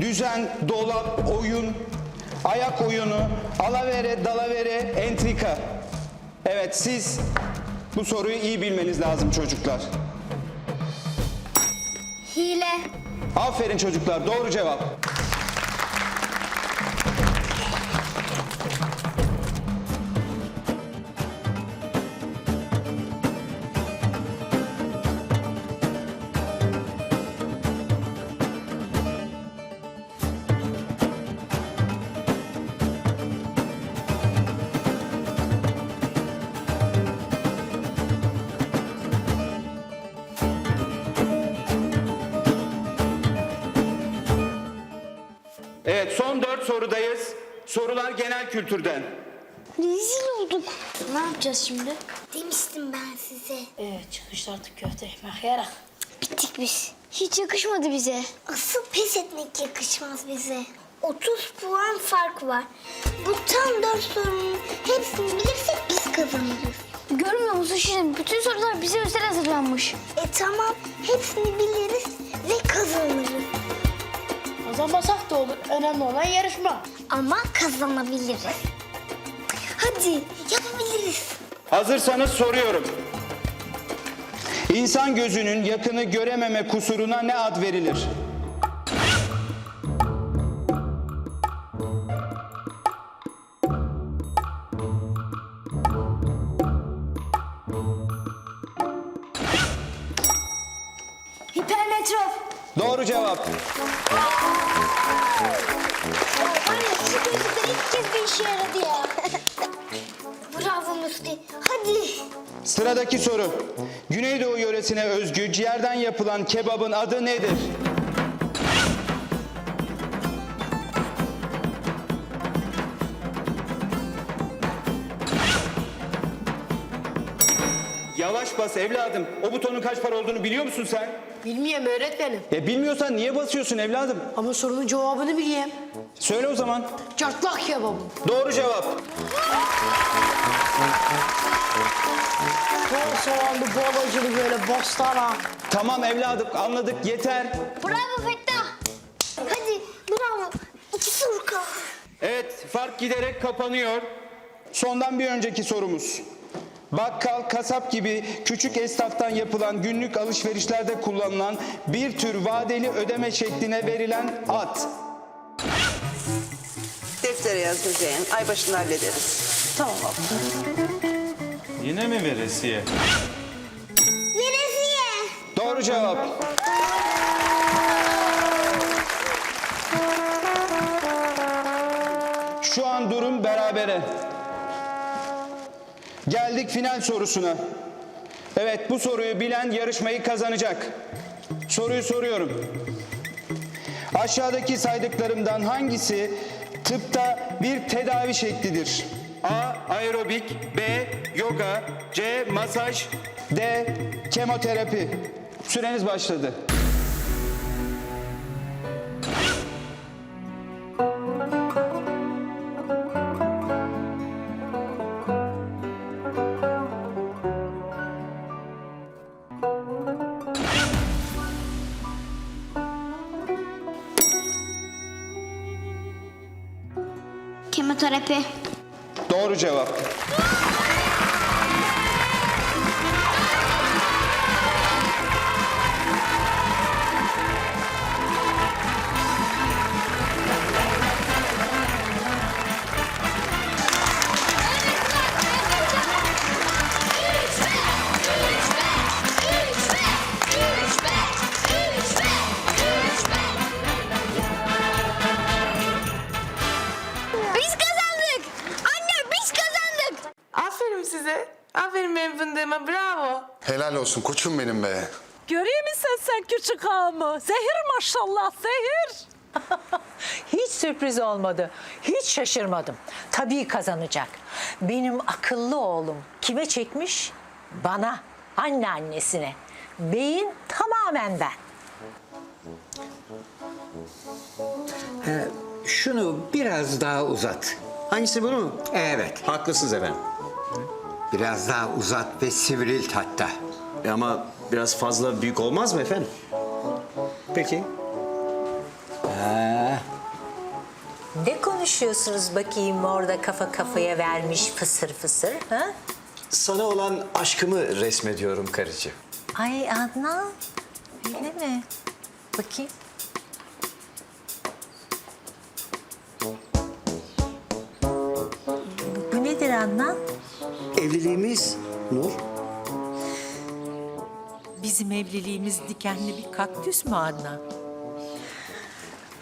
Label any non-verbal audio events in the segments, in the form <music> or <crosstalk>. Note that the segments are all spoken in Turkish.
düzen, dolap, oyun, ayak oyunu, alavere, dalavere, entrika. Evet siz bu soruyu iyi bilmeniz lazım çocuklar. Hile. Aferin çocuklar doğru cevap. Sorudayız. Sorular genel kültürden. Rezil olduk. Ne yapacağız şimdi? Demiştim ben size. Evet çıkışta artık köfte ekmek yarak. Bittik biz. Hiç yakışmadı bize. Asıl pes etmek yakışmaz bize. 30 puan fark var. Bu tam 4 sorunun hepsini bilirsek biz kazanırız. Görmüyor musun şimdi? Bütün sorular bize özel hazırlanmış. E tamam hepsini biliriz ve kazanırız. Kazanmasak da olur. Önemli olan yarışma. Ama kazanabiliriz. Hadi yapabiliriz. Hazırsanız soruyorum. İnsan gözünün yakını görememe kusuruna ne ad verilir? Doğru cevap. Ya şu gözlükler ilk kez bir işe yaradı ya. <laughs> Bravo Musti. Hadi. Sıradaki soru. Güneydoğu yöresine özgü ciğerden yapılan kebabın adı nedir? Yavaş bas evladım. O butonun kaç para olduğunu biliyor musun sen? Bilmiyorum öğretmenim. E bilmiyorsan niye basıyorsun evladım? Ama sorunun cevabını bileyim. Söyle o zaman. Çatlak kebabı. Doğru cevap. Bol soğanlı, bol acılı böyle bostana. Tamam evladım anladık yeter. Bravo Fettah. Hadi bravo. İki soru kaldı. Evet, fark giderek kapanıyor. Sondan bir önceki sorumuz. Bakkal, kasap gibi küçük esnaftan yapılan günlük alışverişlerde kullanılan bir tür vadeli ödeme şekline verilen ad. Deftere yaz Müzeyyen. Ay başında hallederiz. Tamam abla. Yine mi veresiye? Veresiye. Doğru cevap. Şu an durum berabere. Geldik final sorusuna. Evet bu soruyu bilen yarışmayı kazanacak. Soruyu soruyorum. Aşağıdaki saydıklarımdan hangisi tıpta bir tedavi şeklidir? A. Aerobik B. Yoga C. Masaj D. Kemoterapi Süreniz başladı. Kemoterapi. Doğru cevap. Olsun koçum benim be. Görüyor musun sen küçük ağamı? Zehir maşallah zehir. <laughs> Hiç sürpriz olmadı. Hiç şaşırmadım. Tabii kazanacak. Benim akıllı oğlum kime çekmiş? Bana, anneannesine. Beyin tamamen ben. Şunu biraz daha uzat. Hangisi bunu mu? Evet. Haklısınız efendim. Biraz daha uzat ve sivrilt hatta. E ama biraz fazla büyük olmaz mı efendim? Peki. Ha, Ne konuşuyorsunuz bakayım orada kafa kafaya vermiş fısır fısır? Ha? Sana olan aşkımı resmediyorum karıcığım. Ay Adnan, öyle mi? Bakayım. Bu nedir Adnan? Evliliğimiz Nur. Bizim evliliğimiz dikenli bir kaktüs mü Adnan?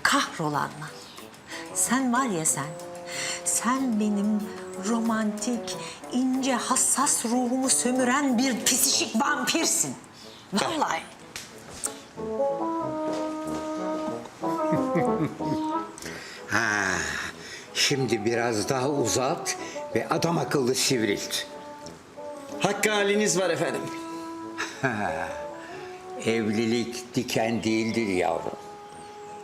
Kahrolanma. Sen var ya sen, sen benim romantik, ince, hassas ruhumu sömüren bir pisişik vampirsin. Vallahi. <laughs> Ha, şimdi biraz daha uzat ve adam akıllı sivrilt. Hakkı haliniz var efendim. <laughs> Evlilik diken değildir yavrum.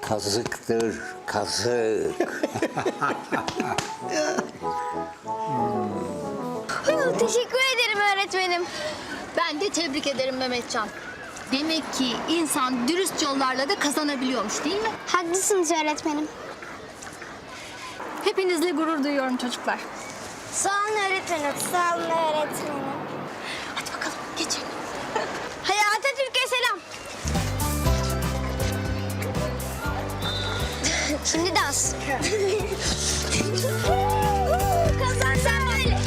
Kazıktır, kazık. <laughs> Teşekkür ederim öğretmenim. Ben de tebrik ederim Mehmetcan. Demek ki insan dürüst yollarla da kazanabiliyormuş değil mi? Haklısınız öğretmenim. Hepinizle gurur duyuyorum çocuklar. Sağ olun öğretmenim. Sağ olun öğretmenim. Şimdi dans. <laughs> Kazan sen böyle.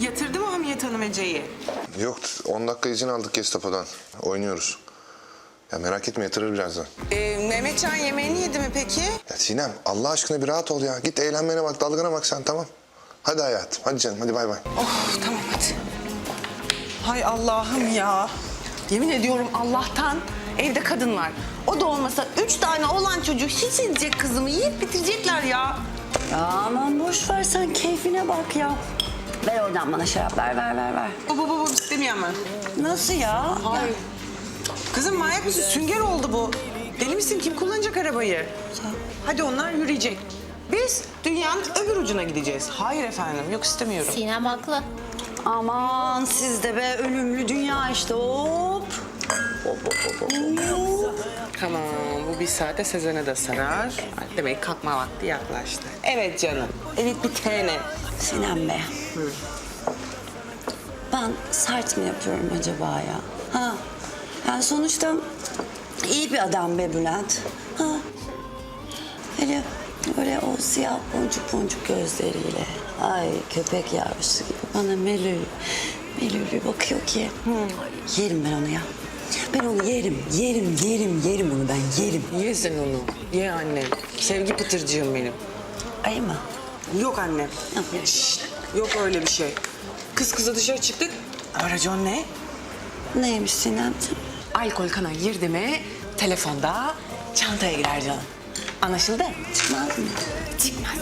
Yatırdı mı Hamiyet Hanım Ece'yi? Yok 10 dakika izin aldık Gestapo'dan. Oynuyoruz. Ya merak etme yatırır birazdan. Ee, Mehmetcan yemeğini yedi mi peki? Ya Sinem Allah aşkına bir rahat ol ya. Git eğlenmene bak dalgana bak sen tamam. Hadi hayatım hadi canım hadi bay bay. Oh tamam hadi. Hay Allah'ım ya. Yemin ediyorum Allah'tan evde kadın var. O da olmasa üç tane olan çocuğu hiç edecek kızımı yiyip bitirecekler ya. Ya aman boş ver sen keyfine bak ya. Ver oradan bana şaraplar ver ver ver. Bu bu bu bu istemiyorum ben. Nasıl ya? Hayır. Kızım manyak mısın? Sünger oldu bu. Deli misin? Kim kullanacak arabayı? Hadi onlar yürüyecek. Biz dünyanın öbür ucuna gideceğiz. Hayır efendim, yok istemiyorum. Sinem haklı. Aman siz de be ölümlü dünya işte hop. Tamam, bu bir saate Sezen'e de sarar. Demek kalkma vakti yaklaştı. Evet canım, evet bir tane. Sinem be. Ben sert mi yapıyorum acaba ya? Ha? Yani sonuçta iyi bir adam be Bülent. Ha? Hele öyle o siyah boncuk boncuk gözleriyle. Ay köpek yavrusu gibi bana melül, melül bakıyor ki. Yerim ben onu ya. Ben onu yerim, yerim, yerim, yerim onu ben yerim. Ye sen onu, ye annem. Sevgi pıtırcığım benim. Ay mı? Yok annem. Şşt, yok öyle bir şey. Kız kıza dışarı çıktık. Aracon ne? Neymiş Sinemciğim? Alkol kana girdi mi telefonda çantaya girer canım. Anlaşıldı? Çıkmaz mı? Çıkmaz.